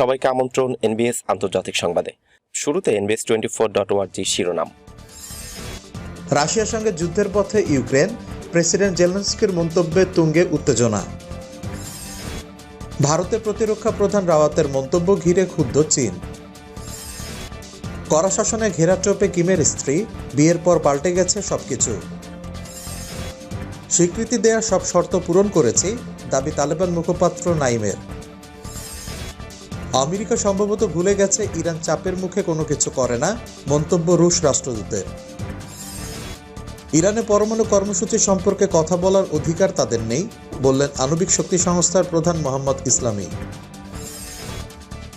সবাইকে আমন্ত্রণ এনবিএস আন্তর্জাতিক সংবাদে। শুরুতে এনবিএস টোয়েন্টি ফোর ডট ওয়ার্জি শিরোনাম। রাশিয়ার সঙ্গে যুদ্ধের পথে ইউক্রেন, প্রেসিডেন্ট জেলেনস্কির মন্তব্যে তুঙ্গে উত্তেজনা। ভারতের প্রতিরক্ষা প্রধান রাওয়াতের মন্তব্য ঘিরে ক্ষুব্ধ চীন। কড়া শাসনে ঘেরা চোপে কিমের স্ত্রী, বিয়ের পর পাল্টে গেছে সবকিছু। স্বীকৃতি দেয়া সব শর্ত পূরণ করেছি দাবি তালেবান মুখপাত্র নাইমের। আমেরিকা সম্ভবত ভুলে গেছে, ইরান চাপের মুখে কোনো কিছু করে না, মন্তব্য রুশ রাষ্ট্রদূতের। ইরানে পরমাণু কর্মসূচি সম্পর্কে কথা বলার অধিকার তাদের নেই, বললেন আণবিক শক্তি সংস্থার প্রধান মোহাম্মদ ইসলামী।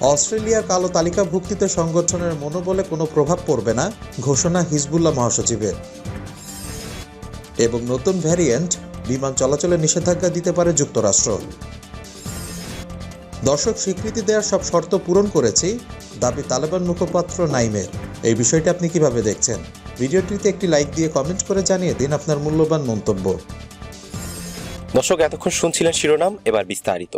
অস্ট্রেলিয়া কালো তালিকাভুক্তিতে সংগঠনের মনোবলে কোনো প্রভাব পড়বে না, ঘোষণা হিজবুল্লাহ মহাসচিবের। এবং নতুন ভ্যারিয়েন্ট, বিমান চলাচলে নিষেধাজ্ঞা দিতে পারে যুক্তরাষ্ট্র। দর্শক স্বীকৃতি দেওয়ার সব শর্ত পূরণ করেছি দাবি তালেবান মুখপাত্র নাইমের। এই বিষয়টি আপনি কীভাবে দেখছেন? ভিডিওটিতে একটি লাইক দিয়ে কমেন্ট করে জানিয়ে দিন আপনার মূল্যবান মন্তব্য। দর্শক এতক্ষণ শুনছিলেন শিরোনাম এবার বিস্তারিত।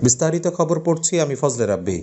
বিস্তারিত খবর পড়ছি আমি ফজলে রাব্বি।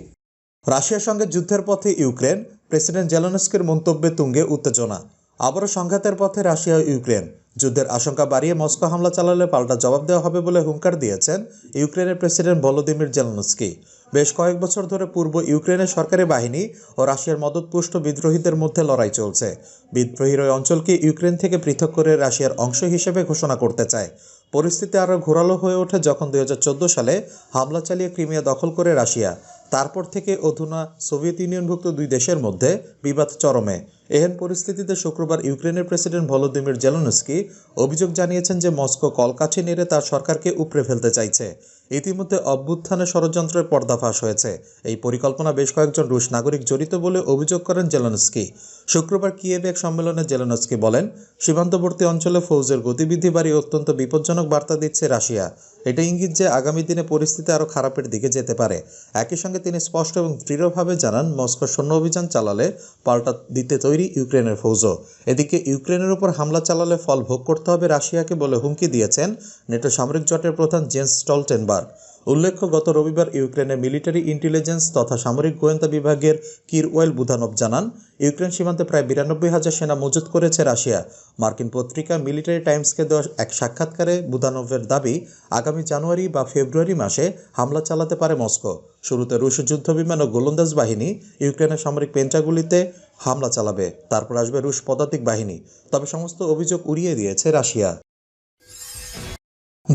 রাশিয়ার সঙ্গে যুদ্ধের পথে ইউক্রেন প্রেসিডেন্ট জেলনস্কির মন্তব্যে তুঙ্গে উত্তেজনা। আবারও সংঘাতের পথে রাশিয়া ইউক্রেন। যুদ্ধের আশঙ্কা বাড়িয়ে মস্কো হামলা চালালে পাল্টা জবাব দেওয়া হবে বলে হুঙ্কার দিয়েছেন ইউক্রেনের প্রেসিডেন্ট ভলোদিমির জেলনস্কি। বেশ কয়েক বছর ধরে পূর্ব ইউক্রেনের সরকারি বাহিনী ও রাশিয়ার মদতপুষ্ট বিদ্রোহীদের মধ্যে লড়াই চলছে। বিদ্রোহীর ওই অঞ্চলকে ইউক্রেন থেকে পৃথক করে রাশিয়ার অংশ হিসেবে ঘোষণা করতে চায়? পরিস্থিতি আরও ঘোরালো হয়ে ওঠে যখন দুই হাজার চোদ্দ সালে হামলা চালিয়ে ক্রিমিয়া দখল করে রাশিয়া। তারপর থেকে অধুনা সোভিয়েত ইউনিয়নভুক্ত দুই দেশের মধ্যে বিবাদ চরমে। এহেন পরিস্থিতিতে শুক্রবার ইউক্রেনের প্রেসিডেন্ট ভলোদিমির জেলনস্কি অভিযোগ জানিয়েছেন যে মস্কো কলকাঠি নেড়ে তার সরকারকে উপড়ে ফেলতে চাইছে। ইতিমধ্যে অভ্যুত্থানে ষড়যন্ত্রের পর্দাফাশ হয়েছে। এই পরিকল্পনা বেশ কয়েকজন রুশ নাগরিক জড়িত বলে অভিযোগ করেন জেলনস্কি। শুক্রবার কিয়েভ এক সম্মেলনে জেলনস্কি বলেন, সীমান্তবর্তী অঞ্চলে ফৌজের গতিবিধি বাড়িয়ে অত্যন্ত বিপজ্জনক বার্তা দিচ্ছে রাশিয়া। এটা ইঙ্গিত যে আগামী দিনে পরিস্থিতি আরও খারাপের দিকে যেতে পারে। একই সঙ্গে তিনি স্পষ্ট এবং দৃঢ়ভাবে জানান, মস্কো সৈন্য অভিযান চালালে পাল্টা দিতে তৈরি ইউক্রেনের ফৌজও। এদিকে ইউক্রেনের উপর হামলা চালালে ফল ভোগ করতে হবে রাশিয়াকে বলে হুমকি দিয়েছেন নেটো সামরিক জোটের প্রধান জেন্স স্টলটেনবার্গ। উল্লেখ্য, গত রবিবার ইউক্রেনের মিলিটারি ইন্টেলিজেন্স তথা সামরিক গোয়েন্দা বিভাগের কিরওয়েল বুধানভ জানান, ইউক্রেন সীমান্তে প্রায় বিরানব্বই হাজার সেনা মজুত করেছে রাশিয়া। মার্কিন পত্রিকা মিলিটারি টাইমসকে দেওয়া এক সাক্ষাৎকারে বুধানভের দাবি, আগামী জানুয়ারি বা ফেব্রুয়ারি মাসে হামলা চালাতে পারে মস্কো। শুরুতে রুশ যুদ্ধবিমান ও গোলন্দাজ বাহিনী ইউক্রেনের সামরিক পেন্টাগুলিতে হামলা চালাবে। তারপর আসবে রুশ পদাতিক বাহিনী। তবে সমস্ত অভিযোগ উড়িয়ে দিয়েছে রাশিয়া।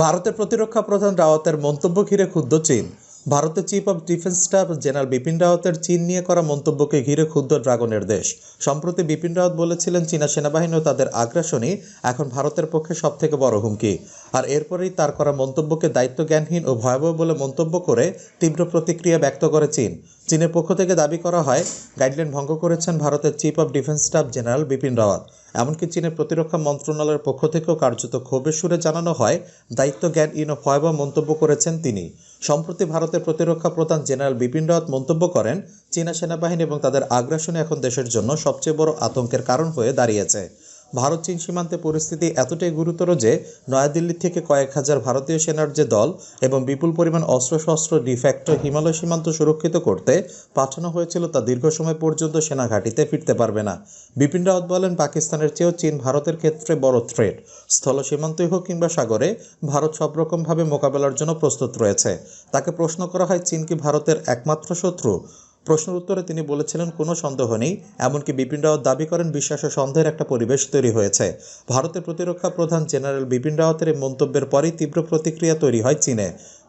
ভারতের প্রতিরক্ষা প্রধান রাওয়াতের মন্তব্য ঘিরে ক্ষুব্ধ চীন। ভারতের chief of defence staff general Bipin রাওয়াতের চীন নিয়ে করা মন্তব্যকে ঘিরে ক্ষুব্ধ ড্রাগনের দেশ। সম্প্রতি বিপিন রাওয়াত বলেছিলেন, চীনা সেনাবাহিনী ও তাদের আগ্রাসনই এখন ভারতের পক্ষে সবথেকে বড় হুমকি। আর এরপরেই তার করা মন্তব্যকে দায়িত্বজ্ঞানহীন ও ভয়াবহ বলে মন্তব্য করে তীব্র প্রতিক্রিয়া ব্যক্ত করে চীন। চীনের পক্ষ থেকে দাবি করা হয়, গাইডলাইন ভঙ্গ করেছেন ভারতের chief of defence staff general Bipin Rawat. এমনকি চীনের প্রতিরক্ষা মন্ত্রণালয়ের পক্ষ থেকেও কার্যত ক্ষোভের সুরে জানানো হয়, দায়িত্ব জ্ঞানহীন ও ভয়াবহ মন্তব্য করেছেন তিনি। সম্প্রতি ভারতের প্রতিরক্ষা প্রধান জেনারেল বিপিন রাওয়াত মন্তব্য করেন, চীনা সেনাবাহিনী এবং তাদের আগ্রাসনে এখন দেশের জন্য সবচেয়ে বড় আতঙ্কের কারণ হয়ে দাঁড়িয়েছে। ভারত চীন সীমান্তে পরিস্থিতি এতটাই গুরুতর যে নয়াদিল্লি থেকে কয়েক হাজার ভারতীয় সেনার যে দল এবং বিপুল পরিমাণ অস্ত্রশস্ত্র ডিফ্যাক্টো হিমালয় সীমান্ত সুরক্ষিত করতে পাঠানো হয়েছিল তা দীর্ঘ সময় পর্যন্ত সেনা ঘাঁটিতে ফিরতে পারবে না। বিপিন রাওয়াত বলেন, পাকিস্তানের চেয়েও চীন ভারতের ক্ষেত্রে বড় থ্রেট স্থল সীমান্তই হোক কিংবা সাগরে, ভারত সব রকমভাবে মোকাবেলার জন্য প্রস্তুত রয়েছে। তাকে প্রশ্ন করা হয়, চীন কি ভারতের একমাত্র শত্রু? প্রশ্নের উত্তরে তিনি বলেছিলেন, কোনো সন্দেহ নেই, এমনকি বিপিন রাওয়াত দাবি করেন বিশ্বাস ও সন্দেহের একটা পরিবেশ তৈরি হয়েছে। ভারতের প্রতিরক্ষা প্রধান জেনারেল বিপিন রাওয়াতের এই মন্তব্যের পরেই তীব্র প্রতিক্রিয়া তৈরি হয় চীনে।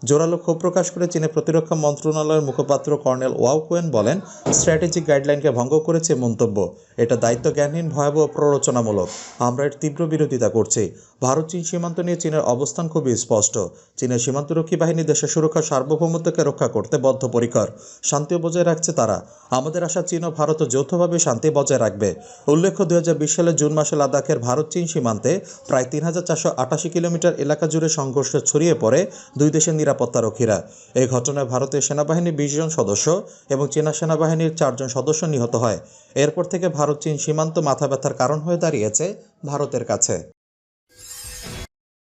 জোরালো ক্ষোভ প্রকাশ করে চীনের প্রতিরক্ষা মন্ত্রণালয়ের মুখপাত্র কর্নেল ওয়াও কোয়েন বলেন, স্ট্র্যাটেজিক গাইডলাইনকে ভঙ্গ করেছে মন্তব্য। এটা দায়িত্ব জ্ঞানহীন ভয়াবহ প্ররোচনামূলক। আমরা এর তীব্র বিরোধিতা করছি। ভারত চীন সীমান্ত নিয়ে চীনের অবস্থান খুবই স্পষ্ট। চীনের সীমান্তরক্ষী বাহিনী দেশের সুরক্ষা, সার্বভৌমত্বকে রক্ষা করতে বদ্ধপরিকর। শান্তি বজায় রাখছে তারা। আমাদের আশা, চীন ও ভারত যৌথভাবে শান্তি বজায় রাখবে। উল্লেখ্য দু হাজার বিশ সালের জুন মাসে লাদাখের ভারত চীন সীমান্তে প্রায় তিন হাজার চারশো আটাশি কিলোমিটার এলাকা জুড়ে সংঘর্ষ ছড়িয়ে পড়ে দুই দেশের নিরাপত্তারক্ষীরা। এই ঘটনায় ভারতীয় সেনাবাহিনীর বিশ জন সদস্য এবং চীনা সেনাবাহিনীর চারজন সদস্য নিহত হয়। এরপর থেকে ভারত চীন সীমান্ত মাথা ব্যথার কারণ হয়ে দাঁড়িয়েছে ভারতের কাছে।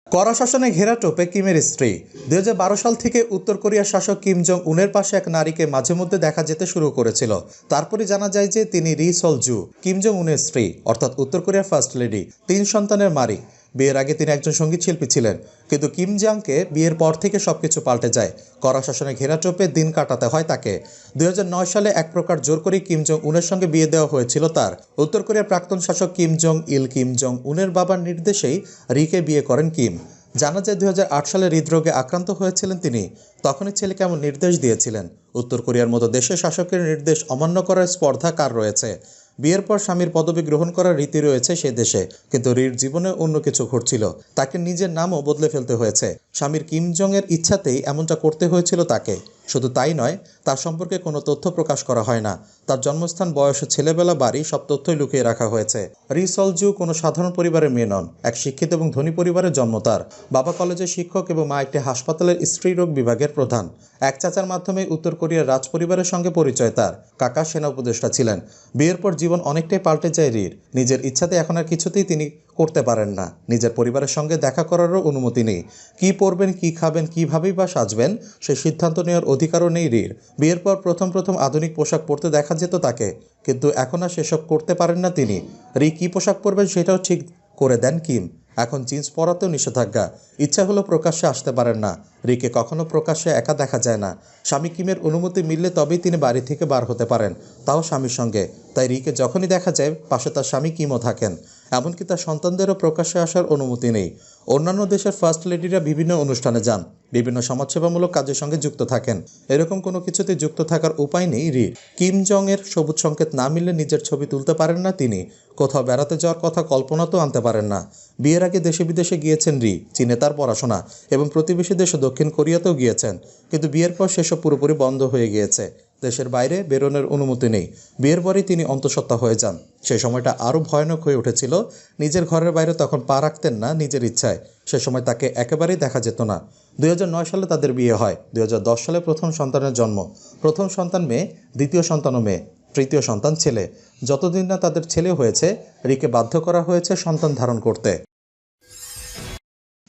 কড়া শাসনে ঘেরা টোপে কিমের স্ত্রী। দুই হাজার বারো সাল থেকে উত্তর কোরিয়ার শাসক কিম জং উনের পাশে এক নারীকে মাঝে মধ্যে দেখা যেতে শুরু করেছিল। তারপরে জানা যায় যে তিনি রি সল জু কিম জং উনের স্ত্রী, অর্থাৎ উত্তর কোরিয়ার ফার্স্ট লেডি, তিন সন্তানের মারি বিয়ের আগে তিনি একজন সংগীত শিল্পী ছিলেন। কিন্তু কিম জাংকে বিয়ের পর থেকে সবকিছু পাল্টে যায়। কড়া শাসনে ঘেরা টোপে দিন কাটাতে হয় তাকে। দুই সালে এক প্রকার জোর করে কিম জং উনের সঙ্গে বিয়ে দেওয়া হয়েছিল তার। উত্তর কোরিয়ার প্রাক্তন শাসক কিম জং ইল কিম জং উনের বাবার নির্দেশেই রিকে বিয়ে করেন কিম। জানা যায় দুই হাজার আট সালে হৃদরোগে আক্রান্ত হয়েছিলেন তিনি। তখনই ছেলেকে এমন নির্দেশ দিয়েছিলেন। উত্তর কোরিয়ার মতো দেশে শাসকের নির্দেশ অমান্য করার স্পর্ধা কার রয়েছে। বিয়ের পর স্বামীর পদবি গ্রহণ করার রীতি রয়েছে সে দেশে। কিন্তু রির জীবনে অন্য কিছু ঘটছিল। তাকে নিজের নামও বদলে ফেলতে হয়েছে। স্বামীর কিম জং এর ইচ্ছাতেই এমনটা করতে হয়েছিল তাকে। শুধু তাই নয়, তার সম্পর্কে কোনো তথ্য প্রকাশ করা হয় না। তার জন্মস্থান, বয়স, ছেলেবেলা, বাড়ি, সব তথ্যই লুকিয়ে রাখা হয়েছে। রি সলজু কোনো সাধারণ পরিবারের মেয়ে নন, এক শিক্ষিত এবং ধনী পরিবারের জন্ম তার। বাবা কলেজের শিক্ষক এবং মা একটি হাসপাতালের স্ত্রীরোগ বিভাগের প্রধান। এক চাচার মাধ্যমে উত্তর কোরিয়ার রাজ পরিবারের সঙ্গে পরিচয় তার। কাকা সেনা উপদেষ্টা ছিলেন। বিয়ের পর জীবন অনেকটাই পাল্টে যায় রির। নিজের ইচ্ছাতে এখন আর কিছুতেই তিনি করতে পারেন না। নিজের পরিবারের সঙ্গে দেখা করারও অনুমতি নেই। কী পরবেন, কী খাবেন, কীভাবেই বা সাজবেন, সে সিদ্ধান্ত নেওয়ার অধিকারও নেই রির। বিয়ের পর প্রথম প্রথম আধুনিক পোশাক পরতে দেখা যেত তাকে, কিন্তু এখন আর সেসব করতে পারেন না তিনি। রি কী পোশাক পরবেন সেটাও ঠিক করে দেন কিম। এখন জিন্স পরাতেও নিষেধাজ্ঞা। ইচ্ছা হলো প্রকাশ্যে আসতে পারেন না। রিকে কখনো প্রকাশ্যে একা দেখা যায় না। স্বামী কিমের অনুমতি মিললে তবেই তিনি বাড়ি থেকে বার হতে পারেন, তাও স্বামীর সঙ্গে। তাই রিকে যখনই দেখা যায়, পাশে তার স্বামী কিমও থাকেন। এমনকি তার সন্তানদেরও প্রকাশ্যে আসার অনুমতি নেই। অন্যান্য দেশের ফার্স্ট লেডিরা বিভিন্ন অনুষ্ঠানে যান, বিভিন্ন সমাজসেবামূলক কাজের সঙ্গে যুক্ত থাকেন। এরকম কোনো কিছুতে যুক্ত থাকার উপায় নেই রির কিম জং এর সবুজ সংকেত না মিললে নিজের ছবি তুলতে পারেন না তিনি। কোথাও বেড়াতে যাওয়ার কথা কল্পনাতেও আনতে পারেন না। বিয়ের আগে দেশে বিদেশে গিয়েছেন রি, চীনে তার পড়াশোনা, এবং প্রতিবেশী দেশ দক্ষিণ কোরিয়াতেও গিয়েছেন। কিন্তু বিয়ের পর সেসব পুরোপুরি বন্ধ হয়ে গিয়েছে। দেশের বাইরে বেরোনোর অনুমতি নেই। বিয়ের পরেই তিনি অন্তঃসত্ত্বা হয়ে যান। সেই সময়টা আরও ভয়ানক হয়ে উঠেছিল। নিজের ঘরের বাইরে তখন পা রাখতেন না নিজের ইচ্ছায়। সে সময় তাকে একেবারেই দেখা যেত না। দুই হাজার নয় সালে তাদের বিয়ে হয়। দুই হাজার দশ সালে প্রথম সন্তানের জন্ম। প্রথম সন্তান মেয়ে, দ্বিতীয় সন্তানও মেয়ে, তৃতীয় সন্তান ছেলে। যতদিন না তাদের ছেলে হয়েছে, রিকে বাধ্য করা হয়েছে সন্তান ধারণ করতে।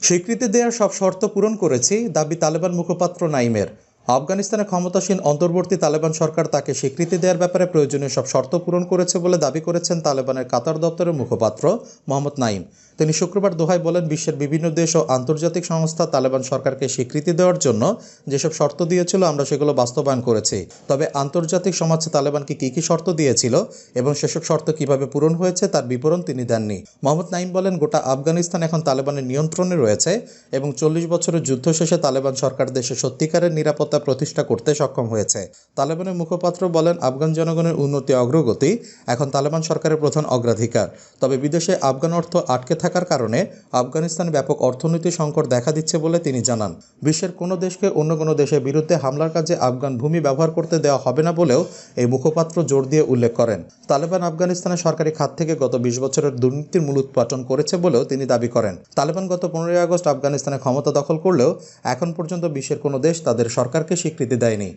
স্বীকৃতি দেওয়ার সব শর্ত পূরণ করেছি, দাবি তালেবান মুখপাত্র নাইমের। আফগানিস্তানে ক্ষমতাসীন অন্তর্বর্তী তালেবান সরকার তাকে স্বীকৃতি দেওয়ার ব্যাপারে প্রয়োজনীয় সব শর্ত পূরণ করেছে বলে দাবি করেছেন তালেবানের কাতার দপ্তরের মুখপাত্র মোহাম্মদ নাইম তিনি শুক্রবার দোহায় বলেন, বিশ্বের বিভিন্ন দেশ ও আন্তর্জাতিক সংস্থা তালেবান সরকারকে স্বীকৃতি দেওয়ার জন্য যেসব শর্ত দিয়েছিল, আমরা সেগুলো বাস্তবায়ন করেছি। তবে আন্তর্জাতিক সমাজ তালেবানকে কী কী শর্ত দিয়েছিল এবং সেসব শর্ত কীভাবে পূরণ হয়েছে, তার বিবরণ তিনি দেননি। মোহাম্মদ নাইম বলেন, গোটা আফগানিস্তান এখন তালেবানের নিয়ন্ত্রণে রয়েছে এবং চল্লিশ বছরের যুদ্ধ শেষে তালেবান সরকার দেশে সত্যিকারের নিরাপত্তা প্রতিষ্ঠা করতে সক্ষম হয়েছে। তালেবানের মুখপাত্র বলেন, আফগান জনগণের উন্নতি অগ্রগতি এখন তালেবান সরকারের প্রধান অগ্রাধিকার। তবে বিদেশে আফগান অর্থ আটকে থাকার কারণে আফগানিস্তানে ব্যাপক অর্থনৈতিক সংকট দেখা দিচ্ছে বলে তিনি জানান। বিশ্বের কোনো দেশকে অন্য কোনো দেশের বিরুদ্ধে হামলার কাজে আফগান ভূমি ব্যবহার করতে দেওয়া হবে না বলেও এই মুখপাত্র জোর দিয়ে উল্লেখ করেন। তালেবান আফগানিস্তানের সরকারি খাত থেকে গত বিশ বছরের দুর্নীতির মূল উৎপাটন করেছে বলেও তিনি দাবি করেন। তালেবান গত পনেরোই আগস্ট আফগানিস্তানে ক্ষমতা দখল করলেও এখন পর্যন্ত বিশ্বের কোনো দেশ তাদের সরকারকে স্বীকৃতি দেয়নি।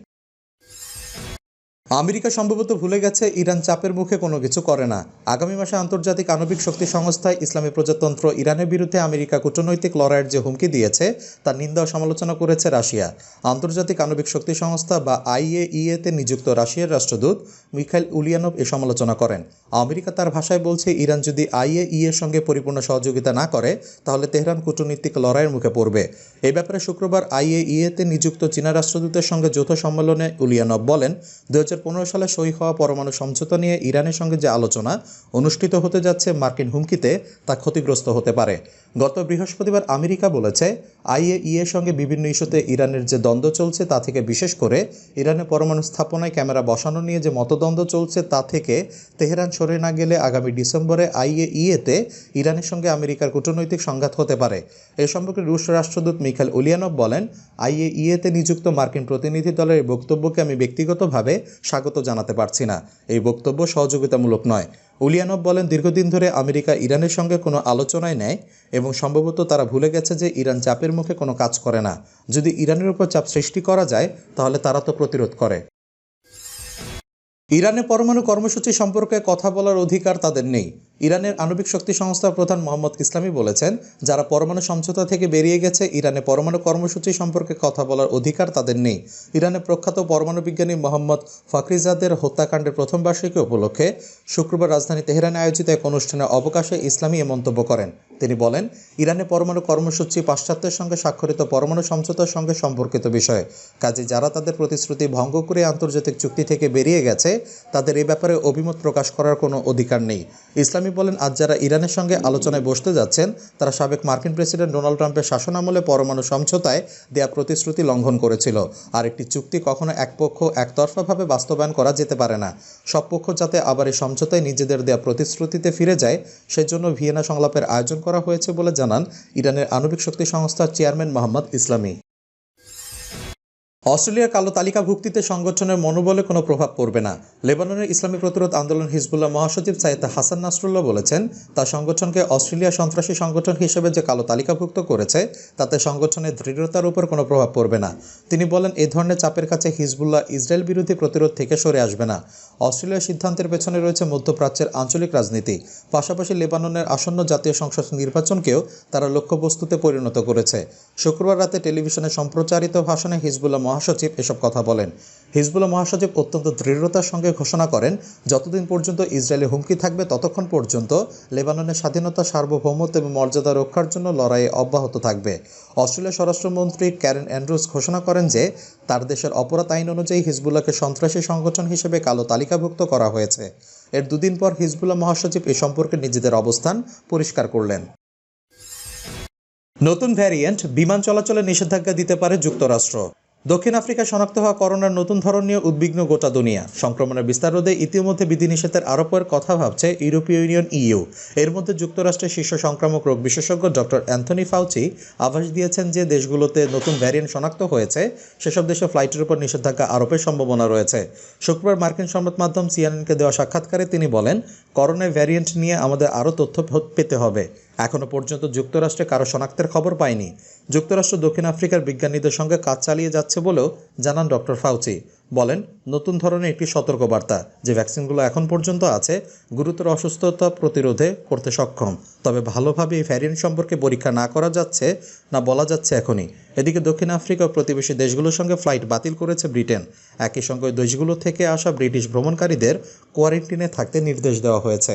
আমেরিকা সম্ভবত ভুলে গেছে, ইরান চাপের মুখে কোনো কিছু করে না। আগামী মাসে আন্তর্জাতিক আণবিক শক্তি সংস্থায় ইসলামী প্রজাতন্ত্র ইরানের বিরুদ্ধে আমেরিকা কূটনৈতিক লড়াইয়ের যে হুমকি দিয়েছে, তার নিন্দা ও সমালোচনা করেছে রাশিয়া। আন্তর্জাতিক আণবিক শক্তি সংস্থা বা আইএইএতে নিযুক্ত রাশিয়ার রাষ্ট্রদূত মিখাইল উলিয়ানভ এ সমালোচনা করেন। আমেরিকা তার ভাষায় বলছে, ইরান যদি আইএই এর সঙ্গে পরিপূর্ণ সহযোগিতা না করে, তাহলে তেহরান কূটনীতিক লড়াইয়ের মুখে পড়বে। এ ব্যাপারে শুক্রবার আইএইএতে নিযুক্ত চীনা রাষ্ট্রদূতের সঙ্গে যৌথ সম্মেলনে উলিয়ানভ বলেন দু সালে সই হওয়া পরমাণু সমঝোতা নিয়ে ইরানের সঙ্গে যে আলোচনা অনুষ্ঠিত হতে যাচ্ছে মার্কিন হুমকিতে, তা ক্ষতিগ্রস্ত হতে পারে। গত বৃহস্পতিবার আমেরিকা বলেছে আইএইএর সঙ্গে বিভিন্ন ইস্যুতে ইরানের যে দ্বন্দ্ব চলছে তা থেকে বিশেষ করে ইরানের পরমাণু স্থাপনায় ক্যামেরা বসানো নিয়ে যে মতদ্বন্দ্ব চলছে তা থেকে তেহরান সরে না গেলে আগামী ডিসেম্বরে আইএইএতে ইরানের সঙ্গে আমেরিকার কূটনৈতিক সংঘাত হতে পারে। এ সম্পর্কে রুশ রাষ্ট্রদূত মিখাইল উলিয়ানভ বলেন, আইএইএতে নিযুক্ত মার্কিন প্রতিনিধি দলের এই বক্তব্যকে আমি ব্যক্তিগতভাবে স্বাগত জানাতে পারছি না। এই বক্তব্য সহযোগিতামূলক নয়। উলিয়ানভ বলেন, দীর্ঘদিন ধরে আমেরিকা ইরানের সঙ্গে কোনো আলোচনায় নেয় এবং সম্ভবত তারা ভুলে গেছে যে ইরান চাপের মুখে কোনো কাজ করে না। যদি ইরানের উপর চাপ সৃষ্টি করা যায়, তাহলে তারা তো প্রতিরোধ করে। ইরানে পরমাণু কর্মসূচি সম্পর্কে কথা বলার অধিকার তাদের নেই। ইরানের আণবিক শক্তি সংস্থার প্রধান মোহাম্মদ ইসলামী বলেছেন, যারা পরমাণু সমঝোতা থেকে বেরিয়ে গেছে, ইরানে পরমাণু কর্মসূচি সম্পর্কে কথা বলার অধিকার তাদের নেই। ইরানের প্রখ্যাত পরমাণু বিজ্ঞানী মোহাম্মদ ফাকরিজাদের হত্যাকাণ্ডের প্রথম বার্ষিকী উপলক্ষে শুক্রবার রাজধানী তেহরানে আয়োজিত এক অনুষ্ঠানে অবকাশে ইসলামী এ মন্তব্য করেন। তিনি বলেন, ইরানে পরমাণু কর্মসূচি পাশ্চাত্যের সঙ্গে স্বাক্ষরিত পরমাণু সমঝোতার সঙ্গে সম্পর্কিত বিষয়। কাজে যারা তাদের প্রতিশ্রুতি ভঙ্গ করে আন্তর্জাতিক চুক্তি থেকে বেরিয়ে গেছে, তাদের এ ব্যাপারে অভিমত প্রকাশ করার কোনো অধিকার নেই। ইসলামী বলেন, আজ যারা ইরানের সঙ্গে আলোচনায় বসতে যাচ্ছেন, তারা সাবেক মার্কিন প্রেসিডেন্ট ডোনাল্ড ট্রাম্পের শাসনামলে পরমাণু সমঝোতায় দেয়া প্রতিশ্রুতি লঙ্ঘন করেছিল। আর একটি চুক্তি কখনো একপক্ষ একতরফাভাবে বাস্তবায়ন করা যেতে পারে না। সব পক্ষ যাতে আবার এই সমঝোতায় নিজেদের দেয়া প্রতিশ্রুতিতে ফিরে যায়, সেজন্য ভিয়েনা সংলাপের আয়োজন করা হয়েছে বলে জানান ইরানের আণবিক শক্তি সংস্থার চেয়ারম্যান মোহাম্মদ ইসলামী। অস্ট্রেলিয়ার কালো তালিকাভুক্তিতে সংগঠনের মনোবলে কোনো প্রভাব পড়বে না। লেবাননের ইসলামী প্রতিরোধ আন্দোলন হিজবুল্লাহ মহাসচিব সাইয়েদ হাসান নাসরুল্লাহ বলেছেন, তার সংগঠনকে অস্ট্রেলিয়া সন্ত্রাসী সংগঠন হিসেবে যে কালো তালিকাভুক্ত করেছে, তাতে সংগঠনের দৃঢ়তার উপর কোনো প্রভাব পড়বে না। তিনি বলেন, এ ধরনের চাপের কাছে হিজবুল্লাহ ইসরায়েল বিরোধী প্রতিরোধ থেকে সরে আসবে না। অস্ট্রেলিয়ার সিদ্ধান্তের পেছনে রয়েছে মধ্যপ্রাচ্যের আঞ্চলিক রাজনীতি। পাশাপাশি লেবাননের আসন্ন জাতীয় সংসদ নির্বাচনকেও তারা লক্ষ্যবস্তুতে পরিণত করেছে। শুক্রবার রাতে টেলিভিশনে সম্প্রচারিত ভাষণে হিজবুল্লাহ মহাসচিব এসব কথা বলেন। হিজবুল্লাহ মহাসচিব অত্যন্ত দৃঢ়তার সঙ্গে ঘোষণা করেন, যতদিন পর্যন্ত ইসরায়েলে হুমকি থাকবে ততক্ষণ পর্যন্ত লেবাননের স্বাধীনতা, সার্বভৌমত্ব এবং মর্যাদা রক্ষার জন্য লড়াই অব্যাহত থাকবে। অস্ট্রেলিয়ার স্বরাষ্ট্রমন্ত্রী ক্যারেন অ্যান্ড্রুস ঘোষণা করেন যে, তার দেশের অপরাধ আইন অনুযায়ী হিজবুল্লাহকে সন্ত্রাসী সংগঠন হিসেবে কালো তালিকাভুক্ত করা হয়েছে। এর দুদিন পর হিজবুল্লাহ মহাসচিব এ সম্পর্কে নিজেদের অবস্থান পরিষ্কার করলেন। নতুন ভ্যারিয়েন্ট বিমান চলাচলে নিষেধাজ্ঞা দিতে পারে যুক্তরাষ্ট্র। দক্ষিণ আফ্রিকায় শনাক্ত হওয়া করোনার নতুন ধরন নিয়ে উদ্বিগ্ন গোটা দুনিয়া। সংক্রমণের বিস্তার রোধে ইতিমধ্যে বিধিনিষেধের আরোপের কথা ভাবছে ইউরোপীয় ইউনিয়ন ইইউ। এর মধ্যে যুক্তরাষ্ট্রের শীর্ষ সংক্রামক রোগ বিশেষজ্ঞ ডক্টর অ্যান্থনি ফাউচি আভাস দিয়েছেন যে দেশগুলোতে নতুন ভ্যারিয়েন্ট শনাক্ত হয়েছে। সেসব দেশে ফ্লাইটের উপর নিষেধাজ্ঞা আরোপের সম্ভাবনা রয়েছে। শুক্রবার মার্কিন সংবাদ মাধ্যম সিএনএনকে দেওয়া সাক্ষাৎকারে তিনি বলেন করোনা ভ্যারিয়েন্ট নিয়ে আমাদের আরও তথ্য পেতে হবে। এখনও পর্যন্ত যুক্তরাষ্ট্রে কারও শনাক্তের খবর পায়নি। যুক্তরাষ্ট্র দক্ষিণ আফ্রিকার বিজ্ঞানীদের সঙ্গে কাজ চালিয়ে যাচ্ছে বলেও জানান ডক্টর ফাউচি। বলেন, নতুন ধরনের একটি সতর্কবার্তা, যে ভ্যাকসিনগুলো এখন পর্যন্ত আছে, গুরুতর অসুস্থতা প্রতিরোধে করতে সক্ষম। তবে ভালোভাবে এই ভ্যারিয়েন্ট সম্পর্কে পরীক্ষা না করা যাচ্ছে না বলা যাচ্ছে এখনই। এদিকে দক্ষিণ আফ্রিকা প্রতিবেশী দেশগুলোর সঙ্গে ফ্লাইট বাতিল করেছে ব্রিটেন। একই সঙ্গে দেশগুলো থেকে আসা ব্রিটিশ ভ্রমণকারীদের কোয়ারেন্টিনে থাকতে নির্দেশ দেওয়া হয়েছে।